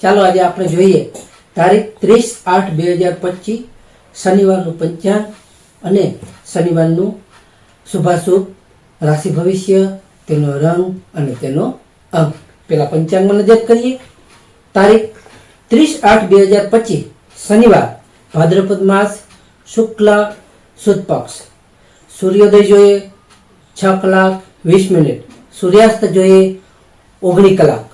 ચાલો આજે આપણે જોઈએ તારીખ ત્રીસ આઠ બે હજાર પચીસ, શનિવારનું પંચાંગ અને શનિવારનું શુભાશુભ રાશિ ભવિષ્ય, તેનો રંગ અને તેનો અંક. પેલા પંચાંગમાં નજર કરીએ. તારીખ ત્રીસ આઠ બે હજાર પચીસ, શનિવાર, ભાદ્રપદ માસ, શુક્લ સુદ પક્ષ. સૂર્યોદય જોઈએ છ કલાક વીસ મિનિટ. સૂર્યાસ્ત જોઈએ ઓગણી કલાક.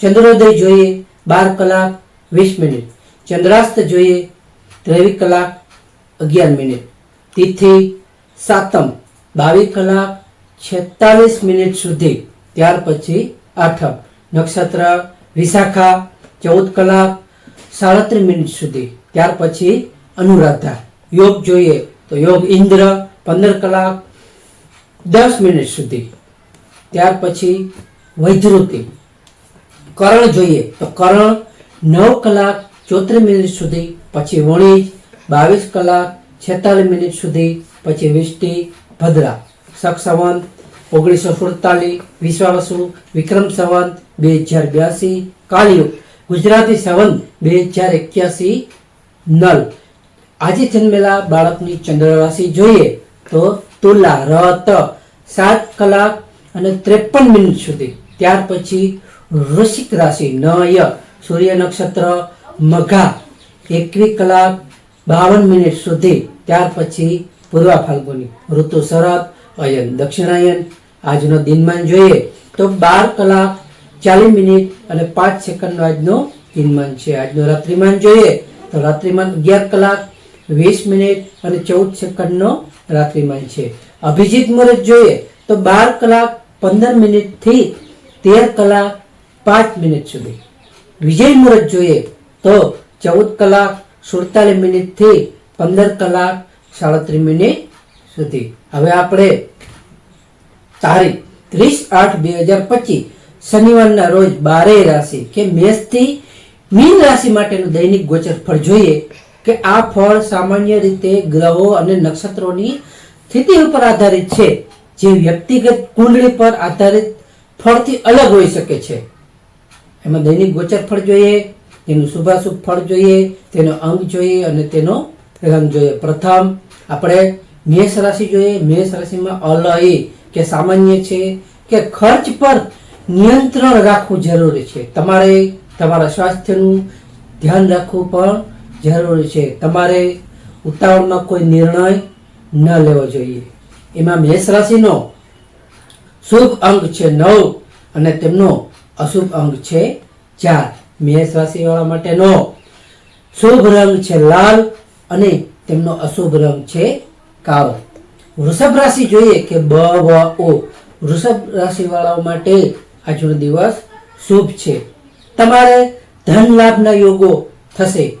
ચંદ્રોદય જોઈએ બાર કલાક વીસ મિનિટ. ચંદ્રાસ્ત જોઈએ ત્રેવીસ કલાક અગિયાર મિનિટ. તિથિ સાતમ, બાવીસ કલાક છેતાલીસ મિનિટ સુધી. ત્યાર પછી આઠમ, નક્ષત્ર, વિશાખા, ચૌદ કલાક સાડત્રીસ મિનિટ સુધી. ત્યાર પછી અનુરાધા. યોગ જોઈએ તો યોગ ઇન્દ્ર પંદર કલાક દસ મિનિટ સુધી. ત્યાર પછી વૈધૃતિ. કરણ જોઈએ. તો કરણ નવ કલાક ચોત્રીસ મિનિટ સુધી, પછી વણિજ, બાવીસ કલાક છેતાલીસ મિનિટ સુધી, પછી વિષ્ટી, ભદ્રા. શક સંવંત, ઓગણીસો સુડતાલીસ, વિશ્વાવસુ, વિક્રમ સંવંત, બે હજાર બ્યાસી કાલયુગ ગુજરાતી સંવંત, બે હજાર એક્યાસી, નલ. આજે જન્મેલા બાળકની ચંદ્ર રાશિ જોઈએ તો તુલા રત સાત કલાક અને ત્રેપન મિનિટ સુધી. ત્યાર પછી વૃશ્ચિક રાશિ નય સૂર્ય નક્ષત્ર, મઘા, એકવીસ કલાક, બાવન મિનિટ સુધી. ત્યાર પછી પૂર્વ ફાલ્ગુની. ઋતુ શરદ અયન દક્ષિણાયન. આજનો દિનમાન જોઈએ તો બાર કલાક, ચાલીસ મિનિટ અને પાંચ સેકન્ડનો આજનો દિનમાન છે. આજનો રાત્રિમાન જોઈએ તો રાત્રિમાન અગિયાર કલાક, વીસ મિનિટ અને ચૌદ સેકન્ડનો રાત્રિમાન છે. અભિજીત મુહૂર્ત જોઈએ તો બાર કલાક, પંદર મિનિટથી તેર કલાક પાંચ મિનિટ સુધી. વિજય મુહૂર્ત જોઈએ તો ચૌદ કલાક, સુડતાલીસ મિનિટથી પંદર કલાક, સાડત્રીસ મિનિટ સુધી. હવે આપણે તારીખ ત્રીસ આઠ બે હજાર પચીસ, શનિવારના રોજ બારેય રાશિ કે મેષથી મીન રાશિ માટેનું દૈનિક ગોચર ફળ જોઈએ કે આ ફળ સામાન્ય રીતે ગ્રહો અને નક્ષત્રોની સ્થિતિ ઉપર આધારિત છે. જે વ્યક્તિગત કુંડળી પર આધારિત ફળથી અલગ હોઈ શકે છે. એમાં દૈનિક ગોચર ફળ જોઈએ, તેનું શુભાશુભ ફળ જોઈએ, તેનો અંગ જોઈએ અને તેનો રંગ જોઈએ. પ્રથમ આપણે મેષ રાશિ જોઈએ. મેષ રાશિમાં અલય કે સામાન્ય છે કે ખર્ચ પર નિયંત્રણ રાખવું જરૂરી છે. તમારે તમારા સ્વાસ્થ્યનું ધ્યાન રાખવું પણ જરૂરી છે. તમારે ઉતાવળમાં કોઈ નિર્ણય ન લેવો જોઈએ. એમાં મેષ રાશિનો શુભ અંક છે નવ અને તેમનો અશુભ અંગ છે ચાર. મેષ રાશિવાળા માટેનો શુભ રંગ છે લાલ અને તેમનો અશુભ રંગ છે કાળો. વૃષભ રાશિ જોઈએ કે બ ઓ. વૃષભ રાશિવાળાઓ માટે આજનો દિવસ શુભ છે. તમારે ધન લાભના યોગો થશે.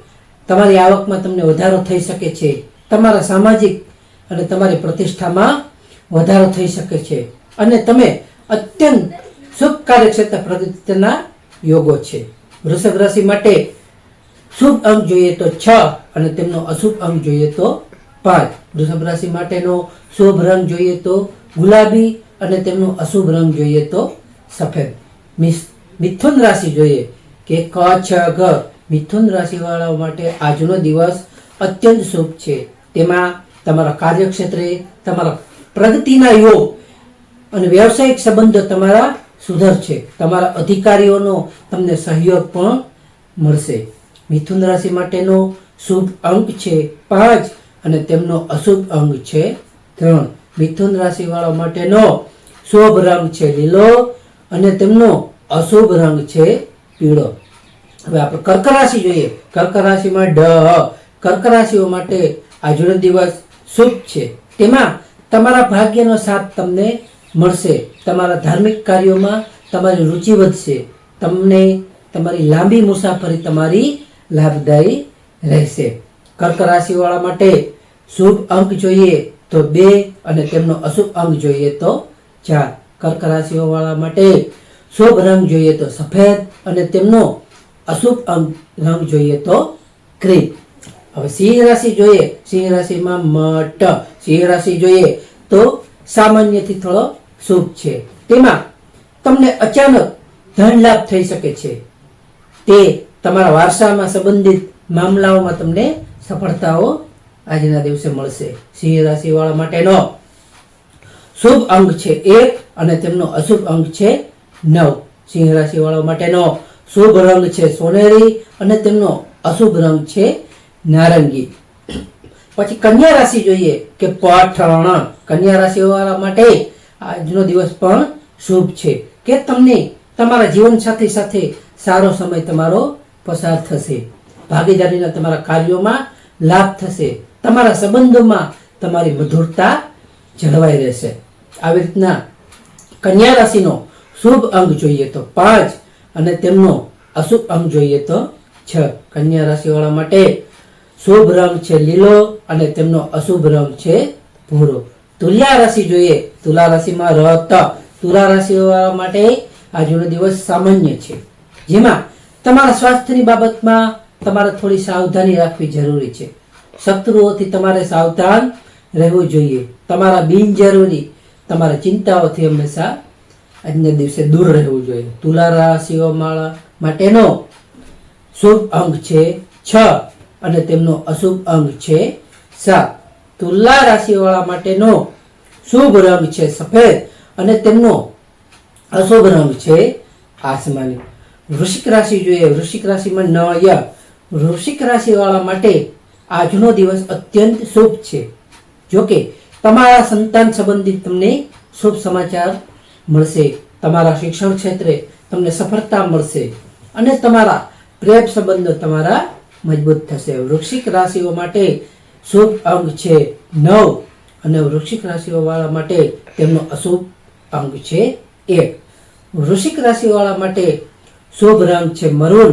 તમારી આવકમાં તમને વધારો થઈ શકે છે. તમારા સામાજિક અને તમારી પ્રતિષ્ઠામાં વધારો થઈ શકે છે. અને તમે અત્યંત શુભ કાર્યક્ષેત્ર પ્રગતિના યોગો છે. વૃષભ રાશિ માટે શુભ અંક જોઈએ તો છ અને તેમનો અશુભ અંક જોઈએ તો પાંચ. વૃષભ રાશિ માટેનો શુભ રંગ જોઈએ તો ગુલાબી અને તેમનો અશુભ રંગ જોઈએ તો સફેદ. મિથુન રાશિ જોઈએ કે ક, છ, ગ. મિથુન રાશિવાળાઓ માટે આજનો દિવસ અત્યંત શુભ છે. તેમાં તમારા કાર્યક્ષેત્રે તમારા પ્રગતિના યોગ અને વ્યવસાયિક સંબંધો તમારા સુધરશે. તમારા અધિકારીઓનો તમને સહયોગ પણ મળશે. મિથુન રાશિ માટેનો શુભ અંક છે પાંચ અને તેમનો અશુભ અંક છે ત્રણ. મિથુન રાશિવાળા માટેનો શુભ રંગ છે લીલો અને તેમનો અશુભ રંગ છે પીળો. હવે આપણે કર્ક રાશિ જોઈએ. કર્ક રાશિમાં ડ કર્ક રાશિઓ માટે આજનો દિવસ શુભ છે. તેમાં તમારા ભાગ્યનો સાથ તમને મળશે. તમારા ધાર્મિક કાર્યોમાં તમારી રુચિ વધશે. તમને તમારી લાંબી મુસાફરી તમારી લાભદાયી રહેશે. કર્ક રાશિવાળા માટે શુભ અંક જોઈએ તો બે અને તેમનો અશુભ અંક જોઈએ તો ચાર. કર્ક રાશિવાળા માટે શુભ રંગ જોઈએ તો સફેદ અને તેમનો અશુભ અંક રંગ જોઈએ તો ક્રીમ હવે સિંહ રાશિ જોઈએ. સિંહ રાશિમાં મટ. સિંહ રાશિ જોઈએ તો સામાન્યથી થોડો શુભ છે. તેમાં તમને અચાનક ધન લાભ થઈ શકે છે. તે તમારા વારસામાં સંબંધિત મામલાઓમાં તમને સફળતાઓ આજના દિવસે મળશે. સિંહ રાશિ વાળા માટેનો શુભ અંક છે એક અને તેમનો અશુભ અંક છે નવ. સિંહ રાશિ વાળા માટેનો શુભ રંગ છે સોનેરી અને તેમનો અશુભ રંગ છે નારંગી. પછી કન્યા રાશિ જોઈએ કે પઠણ કન્યા રાશિ વાળા માટે આજનો દિવસ પણ શુભ છે કે તમને તમારા જીવન સાથી સાથે સારો સમય તમારો પસાર થશે. ભાગીદારીના તમારા કાર્યોમાં લાભ થશે. તમારા સંબંધોમાં તમારી મધુરતા જળવાઈ રહેશે. આવી રીતના કન્યા રાશિનો શુભ અંગ જોઈએ તો પાંચ અને તેમનો અશુભ અંગ જોઈએ તો છ. કન્યા રાશિવાળા માટે શુભ રંગ છે લીલો અને તેમનો અશુભ રંગ છે ભૂરો. તુલા રાશિ જોઈએ. તુલા રાશિમાં રત. તુલા રાશિવાળા માટે આજનો દિવસ સામાન્ય છે. જેમાં તમારા સ્વાસ્થ્યની બાબતમાં તમારે થોડી સાવધાની રાખવી જરૂરી છે. શત્રુઓથી તમારે સાવધાન રહેવું જોઈએ. તમારા બિનજરૂરી તમારા ચિંતાઓથી હંમેશા આજના દિવસે દૂર રહેવું જોઈએ. તુલા રાશિઓ માળા માટેનો શુભ અંક છે છ અને તેમનો અશુભ અંક છે સાત તુલા રાશિવાળા માટેનો શુભ રંગ છે સફેદ અને તેમનો અશુભ રંગ છે આસમાની. વૃશ્ચિક રાશિ જોઈએ. વૃશ્ચિક રાશિમાં ન ય વૃશ્ચિક રાશિવાળા માટે આજનો દિવસ અત્યંત શુભ છે. જોકે તમારા સંતાન સંબંધિત તમને શુભ સમાચાર મળશે. તમારા શિક્ષણ ક્ષેત્રે તમને સફળતા મળશે અને તમારા પ્રેમ સંબંધો તમારા મજબૂત થશે. વૃશ્ચિક રાશિઓ માટે શુભ અંગ છે. નવ અને વૃશ્ચિક રાશિઓ વાળા માટે તેમનો અશુભ અંગ છે એક. વૃશ્ચિક રાશિવાળા માટે શુભ રંગ છે મરૂન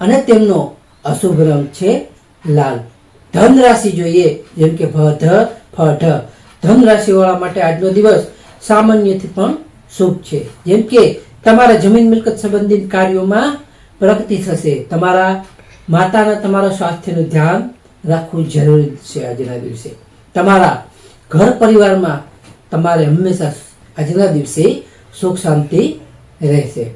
અને તેમનો અશુભ રંગ છે લાલ. ધન રાશિ જોઈએ, જેમ કે ભધ ફઢ ધન રાશિવાળા માટે આજનો દિવસ સામાન્યથી પણ શુભ છે. જેમ કે તમારા જમીન મિલકત સંબંધિત કાર્યોમાં પ્રગતિ થશે. તમારા માતાના, તમારા સ્વાસ્થ્યનું ધ્યાન રાખવું જરૂરી છે આજના દિવસે. તમારા ઘર પરિવારમાં તમારે હંમેશા આજના દિવસે સુખ શાંતિ રહેશે.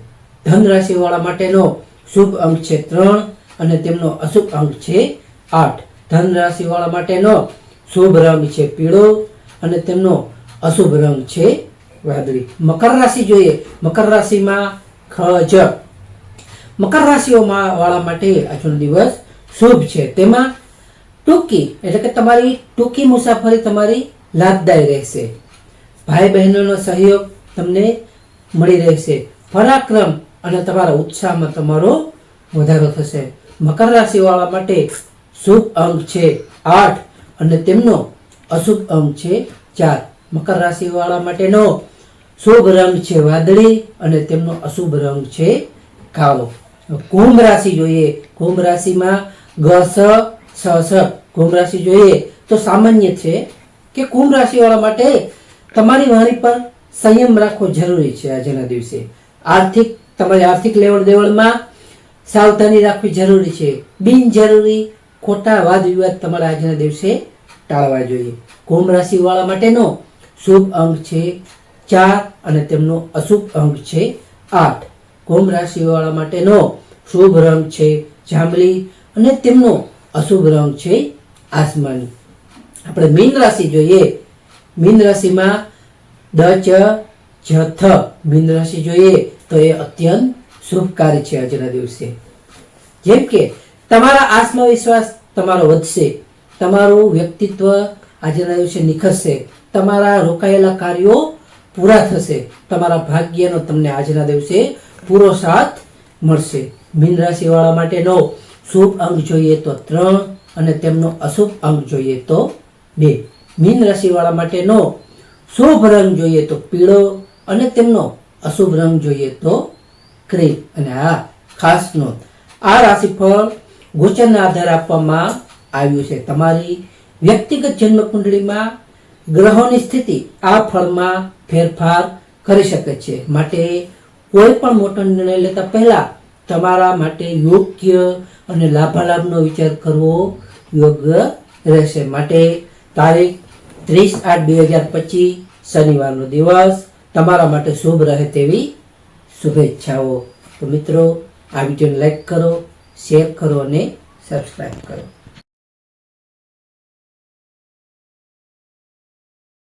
ધન રાશિવાળા માટેનો શુભ અંક છે ત્રણ અને તેમનો અશુભ અંક છે આઠ. ધન રાશિવાળા માટેનો શુભ રંગ છે પીળો અને તેમનો અશુભ રંગ છે વાદળી. મકર રાશિ જોઈએ. મકર રાશિમાં ખજ. મકર રાશિઓમાં વાળા માટે આજનો દિવસ શુભ છે. તેમાં ટૂંકી, એટલે કે તમારી ટૂંકી મુસાફરી તમારી લાભદાયી રહેશે. ભાઈ બહેનોનો સહયોગ તમને મળી રહેશે. પરાક્રમ અને તમારા ઉત્સાહમાં તમારો વધારો થશે. મકર રાશિવાળા માટે શુભ અંક છે આઠ અને તેમનો અશુભ અંક છે ચાર. મકર રાશિવાળા માટેનો શુભ રંગ છે વાદળી અને તેમનો અશુભ રંગ છે કાળો. કુંભ રાશિ જોઈએ. કુંભ રાશિમાં ગ સ સ સ કુંભ રાશિ જોઈએ તો સામાન્ય છે કે કુંભ રાશિવાળા માટે તમારી વાણી પર સંયમ રાખવો જરૂરી છે આજના દિવસે. આર્થિક, તમારી આર્થિક લેવડ દેવડમાં સાવધાની રાખવી જરૂરી છે. બિનજરૂરી ખોટા વાદ વિવાદ તમારે આજના દિવસે ટાળવા જોઈએ. કુંભ રાશિવાળા માટેનો શુભ અંક છે ચાર અને તેમનો અશુભ અંક છે આઠ. કુંભ રાશિવાળા માટેનો શુભ રંગ છે જાંબલી અને તેમનો અશુભ રંગ છે આસમાની આપણે મીન રાશિ જોઈએ. મીન રાશિમાં દચ જથ મીન રાશિ જોઈએ તો એ અત્યંત શુભકારી છે આજના દિવસે. જેમ કે તમારા આત્મવિશ્વાસ તમારો વધશે, તમારું વ્યક્તિત્વ આજના દિવસે નિખરશે, તમારા રોકાયેલા કાર્યો પૂરા થશે, તમારા ભાગ્યનો તમને આજના દિવસે પૂરો સાથ મળશે. મીન રાશિવાળા માટેનો શુભ અંક જોઈએ તો ત્રણ અને તેમનો અશુભ અંક જોઈએ તો બે. મીન રાશિવાળા માટેનો શુભ રંગ જોઈએ તો પીળો અને તેમનો અશુભ રંગ જોઈએ તો ક્રીમ અને આ ખાસ નોંધ. આ રાશિફળ ગોચરના આધાર આપવામાં આવ્યું છે. તમારી વ્યક્તિગત જન્મ કુંડળીમાં ગ્રહોની સ્થિતિ આ ફળમાં ફેરફાર કરી શકે છે. માટે કોઈ પણ મોટો નિર્ણય લેતા પહેલા તમારા માટે યોગ્ય અને લાભાલાભનો વિચાર કરવો યોગ્ય રહેશે. માટે તારીખ ત્રીસ આઠ બે હજાર પચીસ, શનિવારનો દિવસ. તમારા માટે શુભ રહે તેવી શુભેચ્છાઓ. તો મિત્રો, આ વિડીયોને લાઈક કરો, શેર કરો અને સબસ્ક્રાઈબ કરો.